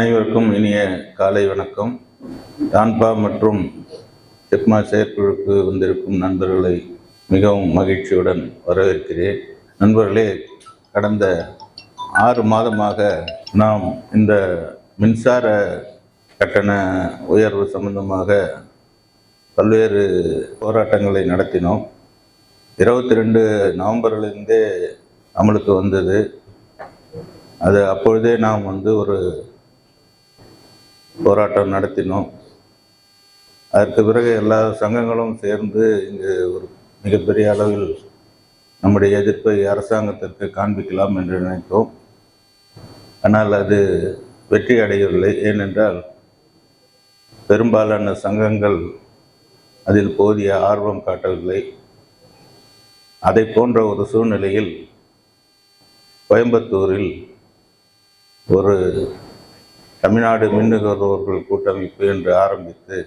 அனைவருக்கும் இனிய காலை வணக்கம். டான்பா மற்றும் செக்மா செயற்குழுக்கு வந்திருக்கும் நண்பர்களை மிகவும் மகிழ்ச்சியுடன் வரவேற்கிறேன். நண்பர்களே கடந்த ஆறு மாதமாக நாம் இந்த மின்சார கட்டண உயர்வு சம்பந்தமாக பல்வேறு போராட்டங்களை நடத்தினோம். இருபத்தி ரெண்டு நவம்பர்லேருந்தே அமலுக்கு வந்தது. அது அப்பொழுதே நாம் வந்து ஒரு போராட்டம் நடத்தினோம். அதற்கு பிறகு எல்லா சங்கங்களும் சேர்ந்து இங்கு ஒரு மிகப்பெரிய அளவில் நம்முடைய எதிர்ப்பை அரசாங்கத்திற்கு காண்பிக்கலாம் என்று நினைத்தோம். ஆனால் அது வெற்றி அடையவில்லை. ஏனென்றால் பெரும்பாலான சங்கங்கள் அதில் போதிய ஆர்வம் காட்டவில்லை. அதை போன்ற ஒரு சூழ்நிலையில் கோயம்புத்தூரில் ஒரு தமிழ்நாடு மின் நுகர்வோர்கள் கூட்டமைப்பு என்று ஆரம்பித்து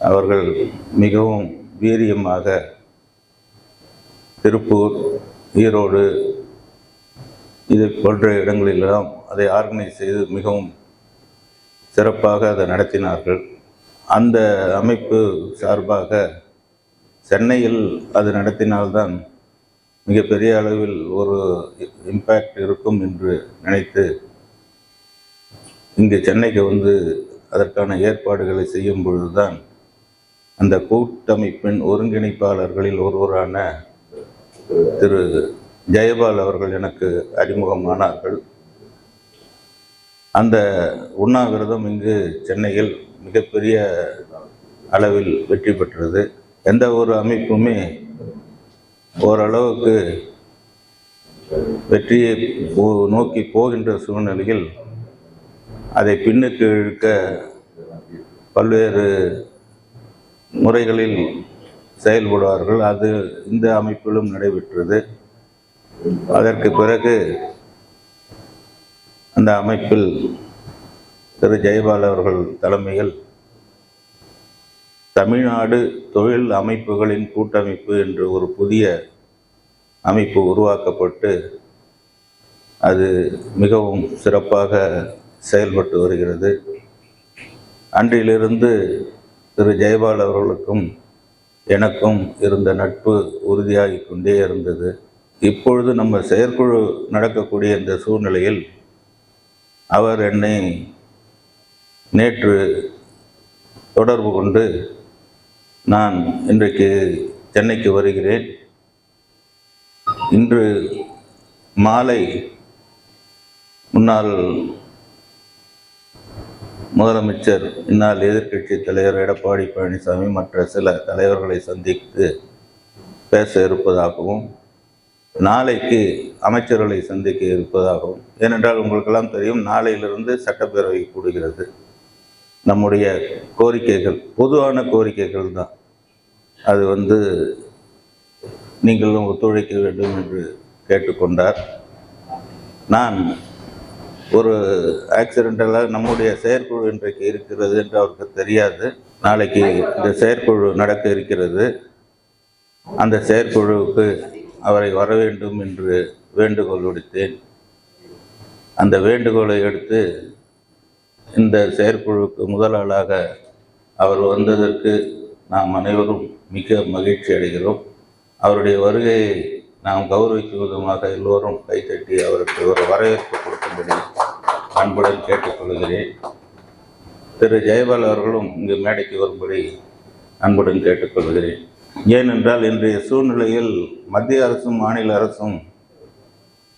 அவர்கள் மிகவும் வீரியமாக திருப்பூர் ஈரோடு இது போன்ற இடங்களிலெல்லாம் அதை ஆர்கனைஸ் செய்து மிகவும் சிறப்பாக அதை நடத்தினார்கள். அந்த அமைப்பு சார்பாக சென்னையில் அது நடத்தினால்தான் மிகப்பெரிய அளவில் ஒரு இம்பேக்ட் இருக்கும் என்று நினைத்து இங்கு சென்னைக்கு வந்து அதற்கான ஏற்பாடுகளை செய்யும் பொழுதுதான் அந்த கூட்டமைப்பின் ஒருங்கிணைப்பாளர்களில் ஒருவரான திரு ஜெயபால் அவர்கள் எனக்கு அறிமுகமானார்கள். அந்த உண்ணாவிரதம் இங்கு சென்னையில் மிகப்பெரிய அளவில் வெற்றி பெற்றது. எந்த ஒரு அமைப்புமே ஓரளவுக்கு வெற்றியை போ- நோக்கி போகின்ற சூழ்நிலையில் அதை பின்னுக்கு இழுக்க பல்வேறு முறைகளில் செயல்படுவார்கள். அது இந்த அமைப்பிலும் நடைபெற்றது. அதற்கு பிறகு அந்த அமைப்பில் திரு ஜெயபால் அவர்கள் தலைமையில் தமிழ்நாடு தொழில் அமைப்புகளின் கூட்டமைப்பு என்று ஒரு புதிய அமைப்பு உருவாக்கப்பட்டு அது மிகவும் சிறப்பாக செயல்பட்டு வருகிறது. அன்றிலிருந்து திரு ஜெயபால் அவர்களுக்கும் எனக்கும் இருந்த நட்பு உறுதியாகி கொண்டே இருந்தது. இப்பொழுது நம்ம செயற்குழு நடக்கக்கூடிய இந்த சூழ்நிலையில் அவர் என்னை நேற்று தொடர்பு கொண்டு நான் இன்றைக்கு சென்னைக்கு வருகிறேன். இன்று மாலை முன்னாள் முதலமைச்சர் இந்நாள் எதிர்க்கட்சி தலைவர் எடப்பாடி பழனிசாமி மற்ற சில தலைவர்களை சந்தித்து பேச இருப்பதாகவும் நாளைக்கு அமைச்சர்களை சந்திக்க இருப்பதாகவும். ஏனென்றால் உங்களுக்கெல்லாம் தெரியும் நாளையிலிருந்து சட்டப்பேரவை கூடுகிறது. நம்முடைய கோரிக்கைகள் பொதுவான கோரிக்கைகள் தான். அது வந்து நீங்களும் ஒத்துழைக்க வேண்டும் என்று கேட்டுக்கொண்டார். நான் ஒரு ஆக்சிடென்டெல்லாம் நம்முடைய செயற்குழு இன்றைக்கு இருக்கிறது என்று அவருக்கு தெரியாது. நாளைக்கு இந்த செயற்குழு நடக்க இருக்கிறது. அந்த செயற்குழுவுக்கு அவரை வர வேண்டும் என்று வேண்டுகோள் விடுத்தேன். அந்த வேண்டுகோளை எடுத்து இந்த செயற்குழுவுக்கு முதலாளாக அவர் வந்ததற்கு நாம் அனைவரும் மிக மகிழ்ச்சி அடைகிறோம். அவருடைய வருகையை நாம் கௌரவிக்கும் விதமாக எல்லோரும் கைத்தட்டி அவருக்கு ஒரு வரவேற்பு கொடுக்கும்படி அன்புடன் கேட்டுக்கொள்கிறேன் திரு ஜெயபால் அவர்களும் இங்கு மேடைக்கு வரும்படி அன்புடன் கேட்டுக்கொள்கிறேன் ஏனென்றால் இன்றைய சூழ்நிலையில் மத்திய அரசும் மாநில அரசும்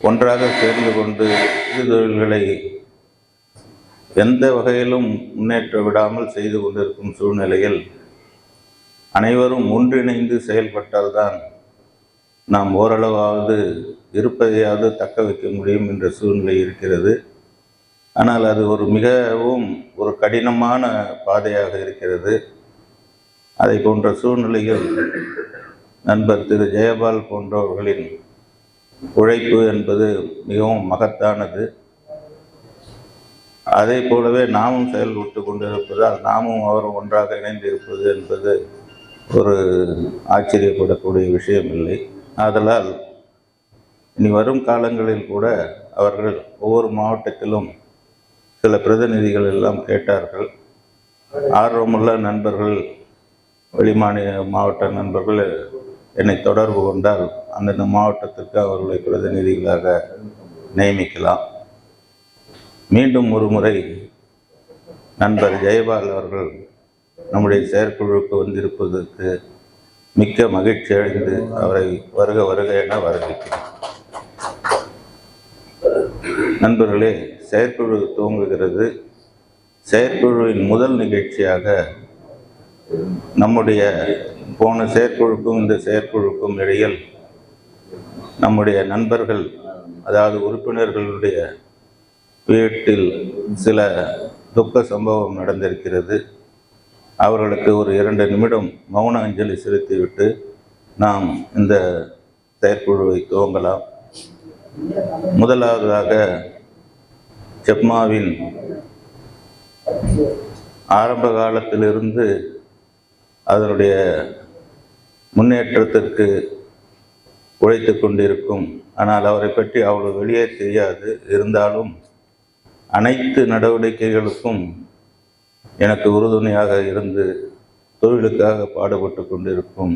ஒன்றாக சேர்ந்து கொண்டு சிறு தொழில்களை எந்த வகையிலும் முன்னேற்ற விடாமல் செய்து கொண்டிருக்கும் சூழ்நிலையில் அனைவரும் ஒன்றிணைந்து செயல்பட்டால்தான் நாம் ஓரளவாவது இருப்பதையாவது தக்க வைக்க முடியும் என்ற சூழ்நிலை இருக்கிறது. ஆனால் அது ஒரு மிகவும் ஒரு கடினமான பாதையாக இருக்கிறது. அதை போன்ற சூழ்நிலையில் நண்பர் திரு ஜெயபால் போன்றவர்களின் உழைப்பு என்பது மிகவும் மகத்தானது. அதே போலவே நாமும் செயல்பட்டு கொண்டிருப்பதால் நாமும் அவரும் ஒன்றாக இணைந்து இருப்பது என்பது ஒரு ஆச்சரியப்படக்கூடிய விஷயம் இல்லை ஆதலால் இனி வரும் காலங்களில் கூட அவர்கள் ஒவ்வொரு மாவட்டத்திலும் சில பிரதிநிதிகள் எல்லாம் கேட்டார்கள். ஆர்வமுள்ள நண்பர்கள் வெளிமாநில மாவட்ட நண்பர்கள் என்னை தொடர்பு கொண்டால் அந்தந்த மாவட்டத்திற்கு அவர்களை பிரதிநிதிகளாக நியமிக்கலாம். மீண்டும் ஒரு முறை நண்பர் ஜெயபால் அவர்கள் நம்முடைய செயற்குழுவுக்கு வந்திருப்பதற்கு மிக்க மகிழ்ச்சி அடைந்து அவரை வருக வருக என வரவேற்கிறேன். நண்பர்களே செயற்குழு துவங்குகிறது. செயற்குழுவின் முதல் நிகழ்ச்சியாக நம்முடைய போன செயற்குழுக்கும் இந்த செயற்குழுக்கும் இடையில் நம்முடைய நண்பர்கள் அதாவது உறுப்பினர்களுடைய வீட்டில் சில துக்க சம்பவம் நடந்திருக்கிறது. அவர்களுக்கு ஒரு இரண்டு நிமிடம் மௌன அஞ்சலி செலுத்திவிட்டு நாம் இந்த செயற்குழுவை துவங்கலாம். முதலாவதாக செப்மாவின் ஆரம்ப காலத்திலிருந்து அதனுடைய முன்னேற்றத்திற்கு உழைத்து கொண்டிருக்கும். ஆனால் அவரை பற்றி அவ்வளவு வெளியே தெரியாது. இருந்தாலும் அனைத்து நடவடிக்கைகளுக்கும் எனக்கு உறுதுணையாக இருந்து தொழிலுக்காக பாடுபட்டு கொண்டிருக்கும்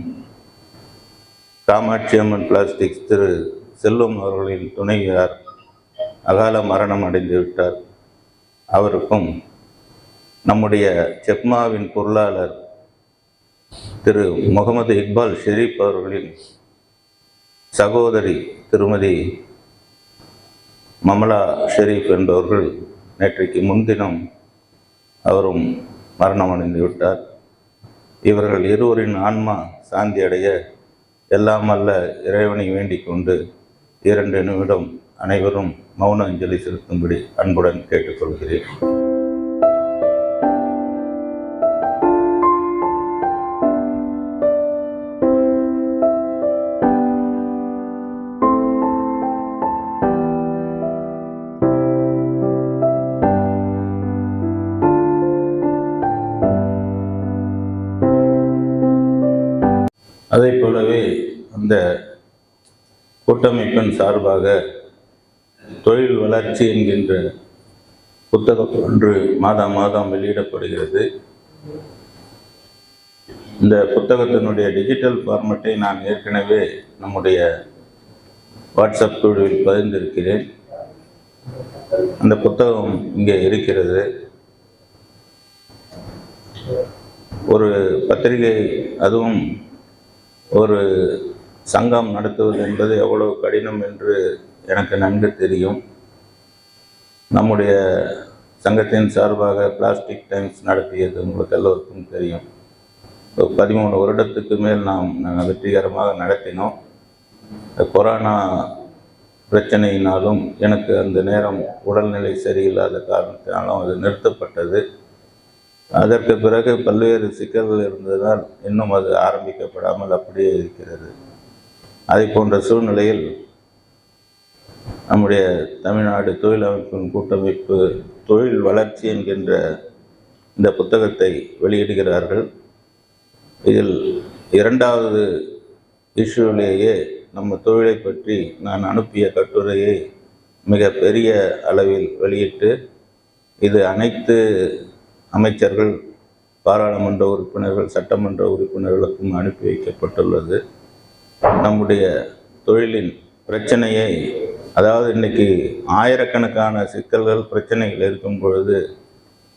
காமாட்சி அம்மன் பிளாஸ்டிக்ஸ் திரு செல்வம் அவர்களின் துணைவியார் அகால மரணம் அடைந்து விட்டார். அவருக்கும் நம்முடைய செப்மாவின் பொருளாளர் திரு முகமது இக்பால் ஷெரீப் அவர்களின் சகோதரி திருமதி மமலா ஷெரீப் என்பவர்கள் நேற்றைக்கு முன்தினம் அவரும் மரணம் அடைந்து விட்டார். இவர்கள் இருவரின் ஆன்மா சாந்தி அடைய எல்லாம் அல்ல இறைவனை வேண்டிக் கொண்டு இரண்டு நிமிடம் அனைவரும் மௌன அஞ்சலி செலுத்தும்படி அன்புடன் கேட்டுக்கொள்கிறேன். அதை போலவே அந்த கூட்டமைப்பின் சார்பாக தொழில் வளர்ச்சி என்கின்ற புத்தகம் ஒன்று மாதம் மாதம் வெளியிடப்படுகிறது. இந்த புத்தகத்தினுடைய டிஜிட்டல் ஃபார்மட்டை நான் ஏற்கனவே நம்முடைய வாட்ஸ்அப் குழுவில் பகிர்ந்திருக்கிறேன் அந்த புத்தகம் இங்கே இருக்கிறது. ஒரு பத்திரிகை அதுவும் ஒரு சங்கம் நடத்துவது என்பது எவ்வளவு கடினம் என்று எனக்கு நன்கு தெரியும். நம்முடைய சங்கத்தின் சார்பாக பிளாஸ்டிக் டைம்ஸ் நடத்தியது உங்களுக்கு எல்லோருக்கும் தெரியும். ஒரு பதிமூணு வருடத்துக்கு மேல் நாம் நாங்கள் வெற்றிகரமாக நடத்தினோம். கொரோனா பிரச்சனையினாலும் எனக்கு அந்த நேரம் உடல்நிலை சரியில்லாத காரணத்தினாலும் அது நிறுத்தப்பட்டது. அதற்கு பிறகு பல்வேறு சிக்கல்கள் இருந்ததால் இன்னும் அது ஆரம்பிக்கப்படாமல் அப்படியே இருக்கிறது. அதை போன்ற சூழ்நிலையில் நம்முடைய தமிழ்நாடு தொழில் அமைப்பின் கூட்டமைப்பு தொழில் வளர்ச்சி என்கின்ற இந்த புத்தகத்தை வெளியிடுகிறார்கள். இதில் இரண்டாவது இஷ்யூலேயே நம்ம தொழிலை பற்றி நான் அனுப்பிய கட்டுரையை மிக பெரிய அளவில் வெளியிட்டு இது அனைத்து அமைச்சர்கள் பாராளுமன்ற உறுப்பினர்கள் சட்டமன்ற உறுப்பினர்களுக்கும் அனுப்பி வைக்கப்பட்டுள்ளது. நம்முடைய தொழிலின் பிரச்சனையை அதாவது இன்றைக்கி ஆயிரக்கணக்கான சிக்கல்கள் பிரச்சனைகள் இருக்கும் பொழுது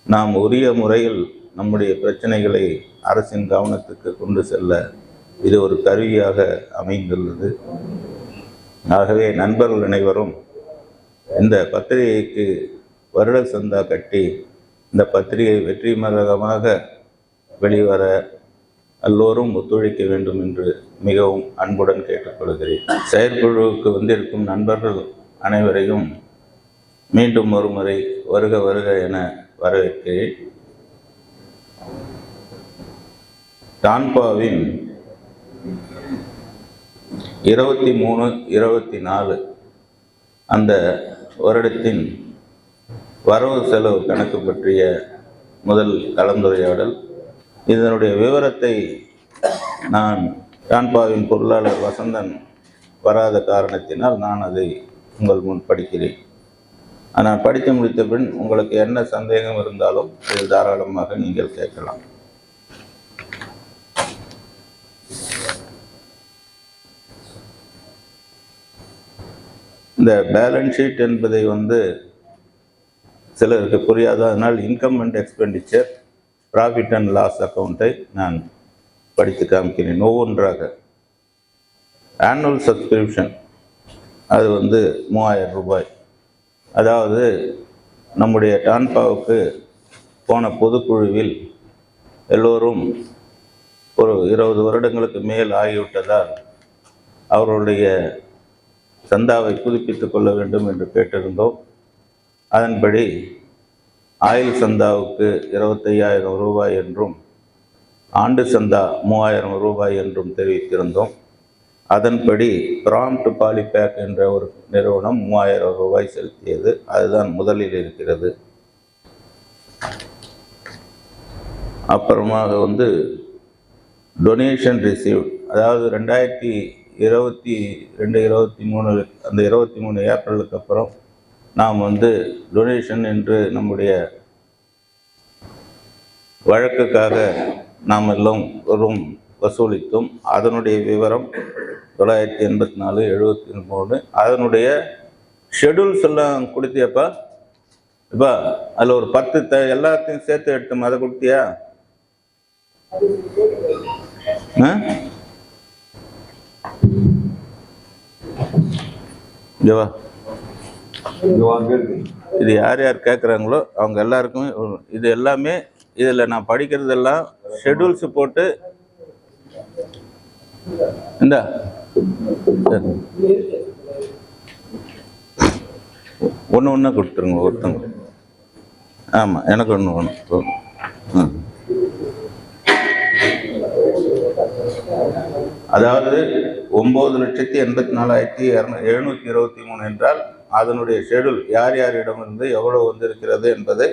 நாம் உரிய முறையில் நம்முடைய பிரச்சனைகளை அரசின் கவனத்துக்கு கொண்டு செல்ல இது ஒரு கருவியாக அமைந்துள்ளது. ஆகவே நண்பர்கள் அனைவரும் இந்த பத்திரிகைக்கு வருட சந்தா கட்டி இந்த பத்திரிகை வெற்றிமரகமாக வெளிவர எல்லோரும் ஒத்துழைக்க வேண்டும் என்று மிகவும் அன்புடன் கேட்டுக்கொள்கிறேன். செயற்குழுவுக்கு வந்திருக்கும் நண்பர்கள் அனைவரையும் மீண்டும் ஒரு முறை வருக வருக என வரவேற்கிறேன். டான்பாவின் இருபத்தி மூணு இருபத்தி நாலு அந்த வருடத்தின் வரவு செலவு கணக்கு பற்றிய முதல் கலந்துரையாடல். இதனுடைய விவரத்தை நான் டான்பாவின் பொருளாளர் வசந்தன் வராத காரணத்தினால் நான் அதை உங்கள் முன் படிக்கிறேன். நான் படித்து முடித்த பின் உங்களுக்கு என்ன சந்தேகம் இருந்தாலும் இதில் தாராளமாக நீங்கள் கேட்கலாம். இந்த பேலன்ஸ் ஷீட் என்பதை வந்து சிலருக்கு புரியாது. அதனால் income and expenditure profit and loss அக்கௌண்ட்டை நான் படித்து காமிக்கிறேன் ஒவ்வொன்றாக. ஆனுவல் சப்ஸ்கிரிப்ஷன் அது வந்து மூவாயிரம் ரூபாய். அதாவது நம்முடைய டான்பாவுக்கு போன பொதுக்குழுவில் எல்லோரும் ஒரு இருபது வருடங்களுக்கு மேல் ஆகிவிட்டதால் அவருடைய சந்தாவை புதுப்பித்துக் கொள்ள வேண்டும் என்று கேட்டிருந்தோம். அதன்படி ஆயுள் சந்தாவுக்கு இருபத்தையாயிரம் ரூபாய் என்றும் ஆண்டு சந்தா மூவாயிரம் ரூபாய் என்றும் தெரிவித்திருந்தோம். அதன்படி ப்ராம்ட் பாலிபேக் என்ற ஒரு நிறுவனம் மூவாயிரம் ரூபாய் செலுத்தியது. அதுதான் முதலில் இருக்கிறது. அப்புறமாக வந்து டொனேஷன் ரிசீவ் அதாவது ரெண்டாயிரத்தி இருபத்தி ரெண்டு இருபத்தி மூணு அந்த இருபத்தி மூணு ஏப்ரலுக்கு அப்புறம் நாம் வந்து டொனேஷன் என்று நம்முடைய வழக்குக்காக நாம் எல்லாம் வரும் வசூலித்தோம் அதனுடைய விவரம் தொள்ளாயிரத்தி எண்பத்தி நாலு எழுபத்தி மூணு அதனுடைய ஷெடியூல்ஸ் எல்லாம் கொடுத்தியாப்பா. இப்பா அதில் ஒரு பத்து த எல்லாத்தையும் சேர்த்து எடுத்தோம். அதை கொடுத்தியா? ஆ? இங்க வா. இது யார் யார் கேட்குறாங்களோ அவங்க எல்லாருக்குமே இது எல்லாமே இதில் நான் படிக்கிறதெல்லாம் ஷெட்யூல்ஸ் போட்டு இந்த ஒன்று ஒன்றா கொடுத்துருங்க ஒருத்தங்க ஆமாம் எனக்கு ஒன்று ஒன்று ம் அதாவது ஒம்பது லட்சத்தி எண்பத்தி நாலாயிரத்தி இரநூ எழுநூற்றி இருபத்தி மூணு என்றால் அதனுடைய ஷெடியூல் யார் யாரிடமிருந்து எவ்வளோ வந்திருக்கிறது என்பதை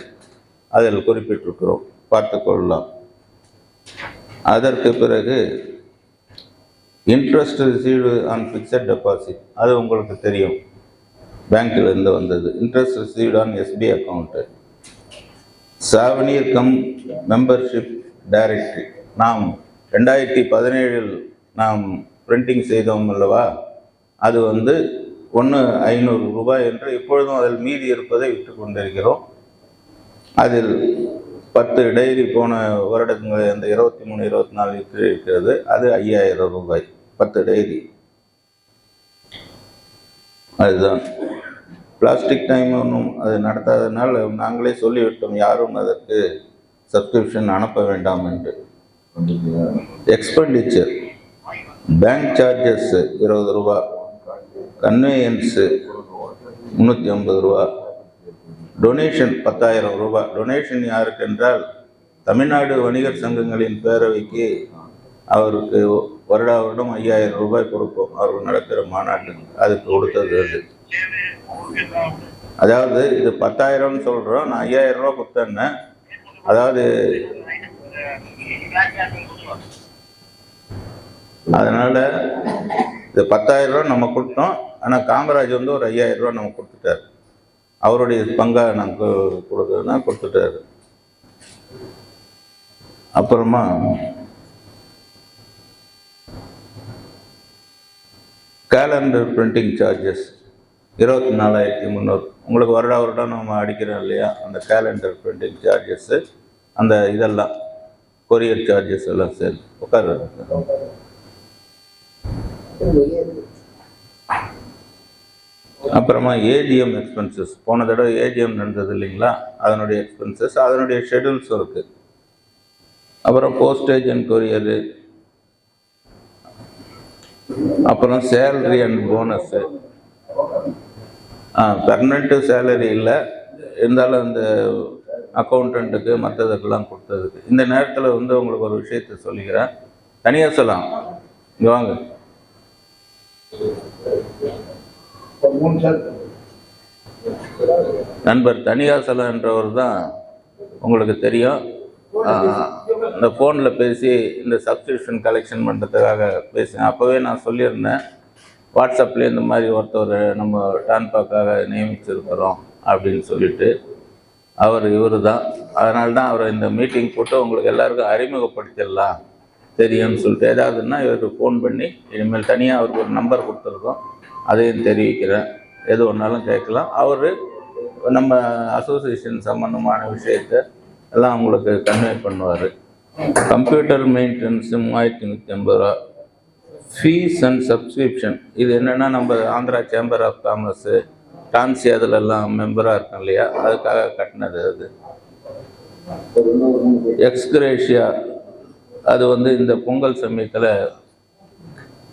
அதில் குறிப்பிட்டிருக்கிறோம். பார்த்து கொள்ளலாம் அதற்கு பிறகு interest received on fixed deposit அது உங்களுக்கு தெரியும். பேங்க்ல இருந்து வந்தது. Interest received on SB account souvenir cum membership directory நாம் ரெண்டாயிரத்தி பதினேழில் நாம் பிரிண்டிங் செய்தோம் அல்லவா? அது வந்து ஒன்று ஐநூறு ரூபாய் என்று இப்பொழுதும் அதில் மீதி இருப்பதை விட்டு கொண்டிருக்கிறோம். அதில் பத்து டைரி போன வருடங்கள் அந்த இருபத்தி மூணு இருபத்தி நாலு இருக்கிறது. அது ஐயாயிரம் ரூபாய். பத்து டைரி அதுதான். பிளாஸ்டிக் டைம் ஒன்றும் அது நடத்தாதனால் நாங்களே சொல்லிவிட்டோம் யாரும் அதற்கு சப்ஸ்கிரிப்ஷன் அனுப்ப வேண்டாம் என்று. எக்ஸ்பெண்டிச்சர் பேங்க் சார்ஜஸ் இருபது ரூபா. கன்வேயன்ஸு முந்நூற்றி ஐம்பது ரூபா. டொனேஷன் பத்தாயிரம் ரூபாய் டொனேஷன் யாருக்கு என்றால் தமிழ்நாடு வணிகர் சங்கங்களின் பேரவைக்கு அவருக்கு வருடா வருடம் ஐயாயிரம் ரூபாய் கொடுப்போம். அவர் நடக்கிற மாநாட்டுக்கு அதுக்கு கொடுத்தது அது. அதாவது இது பத்தாயிரம்னு சொல்கிறோம் நான் ஐயாயிரம் ரூபா கொடுத்தேன்னே. அதாவது அதனால் இது பத்தாயிரம் ரூபா நம்ம கொடுத்தோம். ஆனால் காமராஜ் வந்து ஒரு ஐயாயிரம் ரூபா நம்ம கொடுத்துட்டார். அவருடைய பங்கை நமக்கு கொடுக்குறதுனா கொடுத்துட்டாரு. அப்புறமா கேலண்டர் பிரிண்டிங் சார்ஜஸ் இருபத்தி நாலாயிரத்தி முந்நூறு உங்களுக்கு வருடா வருடம் நம்ம அடிக்கிறோம் இல்லையா? அந்த கேலண்டர் பிரிண்டிங் சார்ஜஸ்ஸு அந்த இதெல்லாம் கொரியர் சார்ஜஸ் எல்லாம் சேர்த்து உட்காரு அப்புறமா ஏஜிஎம் எக்ஸ்பென்சஸ் போன தடவை ஏஜிஎம் நடந்தது இல்லைங்களா? அதனுடைய எக்ஸ்பென்சஸ் அதனுடைய ஷெட்யூல்ஸ் இருக்குது அப்புறம் போஸ்டேஜ் அண்ட் கொரியரு அப்புறம் salary and bonus permanent salary இல்லை. இருந்தாலும் அந்த அக்கௌண்டண்ட்டுக்கு மற்றதுக்கெல்லாம் கொடுத்ததுக்கு. இந்த நேரத்தில் வந்து உங்களுக்கு ஒரு விஷயத்தை சொல்லிக்கிறேன். தனியாக சொல்லலாம். இங்கே வாங்க. நண்பர் தனியாசலம் என்றவர் தான் உங்களுக்கு தெரியும். இந்த ஃபோனில் பேசி இந்த சப்ஸ்கிரிப்ஷன் கலெக்ஷன் பண்ணுறதுக்காக பேசினேன். அப்போவே நான் சொல்லியிருந்தேன் வாட்ஸ்அப்லேயே இந்த மாதிரி ஒருத்தர் நம்ம டான்பாக்காக நியமிச்சிருக்கிறோம் அப்படின்னு சொல்லிட்டு. அவர் இவர் தான். அதனால தான் அவரை இந்த மீட்டிங் போட்டு உங்களுக்கு எல்லாருக்கும் அறிமுகப்படுத்திடலாம். தெரியும்னு சொல்லிட்டு. ஏதாவதுன்னா இவருக்கு ஃபோன் பண்ணி இனிமேல் தனியாக அவருக்கு ஒரு நம்பர் கொடுத்துருக்கோம். அதையும் தெரிவிக்கிறேன் எது ஒன்றாலும் கேட்கலாம். அவர் நம்ம அசோசியேஷன் சம்மந்தமான விஷயத்தை எல்லாம் உங்களுக்கு கன்வே பண்ணுவார். கம்ப்யூட்டர் மெயின்டெனன்ஸு மூவாயிரத்தி நூற்றி ஐம்பது ரூபா. ஃபீஸ் அண்ட் சப்ஸ்கிரிப்ஷன் இது என்னென்னா நம்ம Andhra chamber of commerce TANSI அதிலெல்லாம் மெம்பராக இருக்கோம் இல்லையா? அதுக்காக கட்டினது அது. எக்ஸ்கிரேஷியா அது வந்து இந்த பொங்கல் சமயத்தில்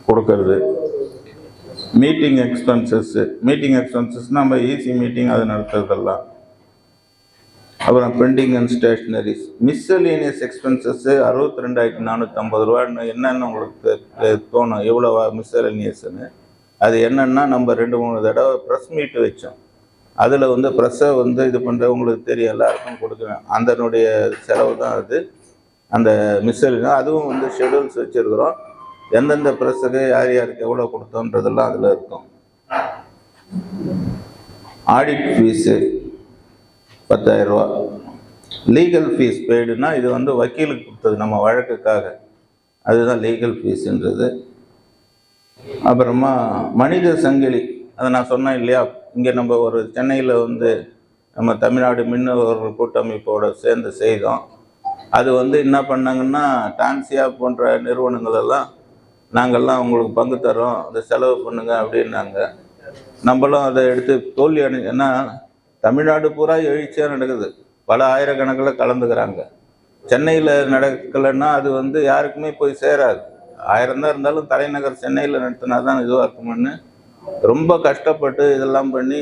கொடுக்கறது. மீட்டிங் எக்ஸ்பென்சஸ்ஸு மீட்டிங் எக்ஸ்பென்சஸ் நம்ம ஈஸி மீட்டிங் அது நடத்துறதெல்லாம். அப்புறம் printing and stationeries miscellaneous expenses அறுபத்தி ரெண்டாயிரத்தி நானூற்றம்பது ரூபான்னு என்னென்னு உங்களுக்கு தோணும். எவ்வளோ மிஸ்சலேனியஸ்னு அது என்னென்னா நம்ம ரெண்டு மூணு தடவை ப்ரெஸ் மீட் வச்சோம். அதில் வந்து ப்ரெஸ்ஸை வந்து இது பண்ணுற உங்களுக்கு தெரியும் எல்லாருக்கும் கொடுக்குறேன். அதனுடைய செலவு தான் அது. அந்த மிஸ்சலினா அதுவும் வந்து ஷெடியூல்ஸ் வச்சுருக்குறோம். எந்தெந்த ப்ரெஸ்ஸுக்கு யார் யாருக்கு எவ்வளோ கொடுத்தோன்றதெல்லாம் அதில் இருக்கும். ஆடிட் ஃபீஸு பத்தாயிரரூவா லீகல் ஃபீஸ் பெய்டுனா இது வந்து வக்கீலுக்கு கொடுத்தது நம்ம வழக்குக்காக. அதுதான் லீகல் ஃபீஸுன்றது அப்புறமா மனித சங்கிலி. அதை நான் சொன்னேன் இல்லையா? இங்கே நம்ம ஒரு சென்னையில் வந்து நம்ம தமிழ்நாடு மின்னவர்கள் கூட்டமைப்போடு சேர்ந்து செய்தோம். அது வந்து என்ன பண்ணாங்கன்னா டான்சியா போன்ற நிறுவனங்கள் எல்லாம் நாங்கள்லாம் உங்களுக்கு பங்கு தரோம் அதை செலவு பண்ணுங்க அப்படின்னாங்க. நம்மளும் அதை எடுத்து தோல்வி அடை ஏன்னா தமிழ்நாடு பூரா எழுச்சியாக நடக்குது. பல ஆயிரக்கணக்கில் கலந்துக்கிறாங்க. சென்னையில் நடக்கலைன்னா அது வந்து யாருக்குமே போய் சேராது. ஆயிரம் தான் இருந்தாலும் தலைநகர் சென்னையில் நடத்தினா தான் இதுவாக இருக்கும்னு ரொம்ப கஷ்டப்பட்டு இதெல்லாம் பண்ணி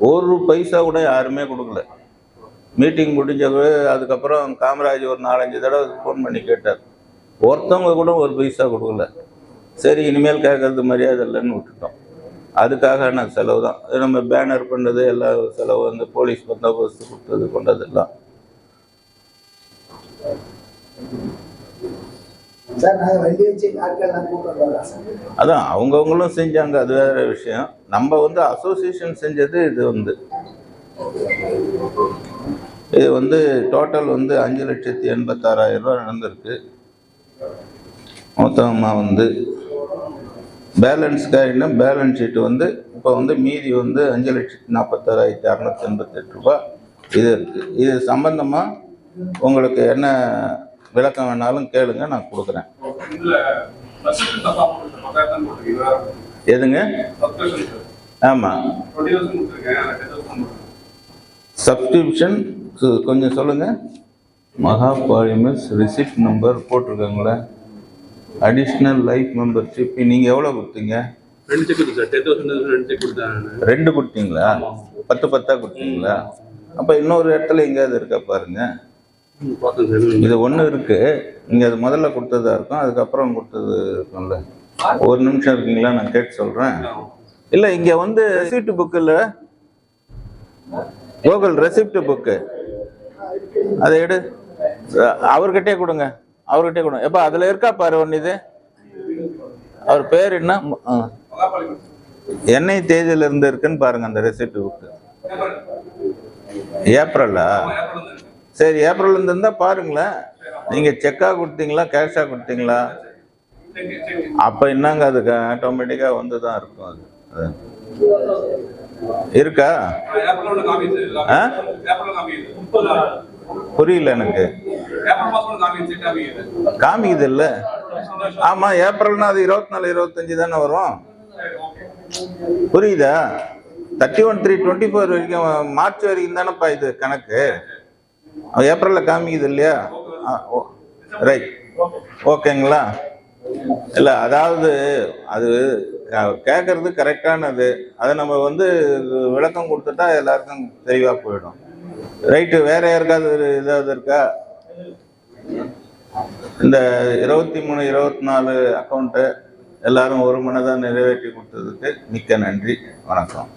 ஒரு பைசா கூட யாருமே கொடுக்கல. மீட்டிங் முடிஞ்சது அதுக்கப்புறம் காமராஜ் ஒரு நாலஞ்சு தடவை ஃபோன் பண்ணி கேட்டார். ஒருத்தவங்க கூட ஒரு பைசா கொடுக்கல. சரி இனிமேல் கேட்கறது மரியாதை இல்லைன்னு விட்டுட்டோம். அதுக்காக செலவு தான். நம்ம பேனர் பண்ணது எல்லா செலவு வந்து போலீஸ் பந்தோபஸ்து கொடுத்தது கொண்டதெல்லாம். வரலாம் சார்? அதான் அவங்கவுங்களும் செஞ்சாங்க. அது வேற விஷயம். நம்ம வந்து அசோசியேஷன் செஞ்சது இது வந்து. இது வந்து டோட்டல் வந்து அஞ்சு லட்சத்தி எண்பத்தாறாயிரம் ரூபா நடந்திருக்கு. மொத்தமாக வந்து பேலன்ஸ் காரினா பேலன்ஸ் ஷீட் வந்து இப்போ வந்து மீதி வந்து அஞ்சு லட்சத்தி நாற்பத்தாறாயிரத்தி அறநூத்தி எண்பத்தெட்டு ரூபா. இது இருக்குது இது சம்பந்தமாக உங்களுக்கு என்ன விளக்கம் வேணாலும் கேளுங்க நான் கொடுக்குறேன். எதுங்க? ஆமாம் சப்ஸ்கிரிப்ஷன் கொஞ்சம் சொல்லுங்கள் மகா பாலிமர்ஸ் ரிசிப்ட் நம்பர் போட்டிருக்காங்களே. அடிஷ்னல் லைஃப் மெம்பர்ஷிப் நீங்கள் எவ்வளோ கொடுத்தீங்க? ரெண்டு செக் கொடுத்து சார். டென் தௌசண்ட் ரெண்டு செக் கொடுத்தேன் ரெண்டு கொடுத்தீங்களா? பத்து பத்தா கொடுத்தீங்களா? அப்போ இன்னொரு இடத்துல எங்கேயாவது இருக்கா பாருங்க. இது ஒன்று இருக்கு. நீங்கள் அது முதல்ல கொடுத்ததா இருக்கும் அதுக்கப்புறம் கொடுத்தது இருக்கும்ல. ஒரு நிமிஷம் இருக்கீங்களா? நான் கேட்டு சொல்கிறேன் இல்லை இங்கே வந்து ரெசிப்ட் புக்கில் கோகுல் ரெசிப்ட் புக்கு அதை எடு. அவர்கிட்டே கொடுங்க. அவர்கிட்ட கொடுங்க எப்போ அதில் இருக்கா பாரு ஒன்று இது? அவர் பேர் என்ன? என்னை தேதியில இருந்து இருக்குன்னு பாருங்க அந்த ரெசிப்ட் புக்கு ஏப்ரலா? சரி ஏப்ரல் இருந்தால் இருந்தா பாருங்களேன். நீங்க செக்கா கொடுத்தீங்களா கேஷா கொடுத்தீங்களா? அப்ப என்னங்க அதுக்கு ஆட்டோமேட்டிக்கா வந்து தான் இருக்கும் அது. அது. இருக்கா? புரியல எனக்கு. காமிக்குது இல்ல? ஆமா ஏப்ரல்னா அது இருபத்தி நாலு இருபத்தஞ்சு தானே வரும். புரியுதா thirty one three twenty four வரைக்கும் மார்ச் வரைக்கும் தானேப்பா இது கணக்கு? ஏப்ரலில் காமிக்குது இல்லையா? ரைட் ஓகேங்களா? இல்லை அதாவது அது கேட்கறது கரெக்டானது அதை நம்ம வந்து விளக்கம் கொடுத்துட்டா எல்லாருக்கும் தெளிவாக போயிடும். ரைட்டு வேற யாருக்காவது ஏதாவது இருக்கா? இந்த இருபத்தி மூணு இருபத்தி நாலு அக்கௌண்ட்டு எல்லாரும் ஒரு மனதாக நிறைவேற்றி கொடுத்ததுக்கு மிக்க நன்றி வணக்கம்.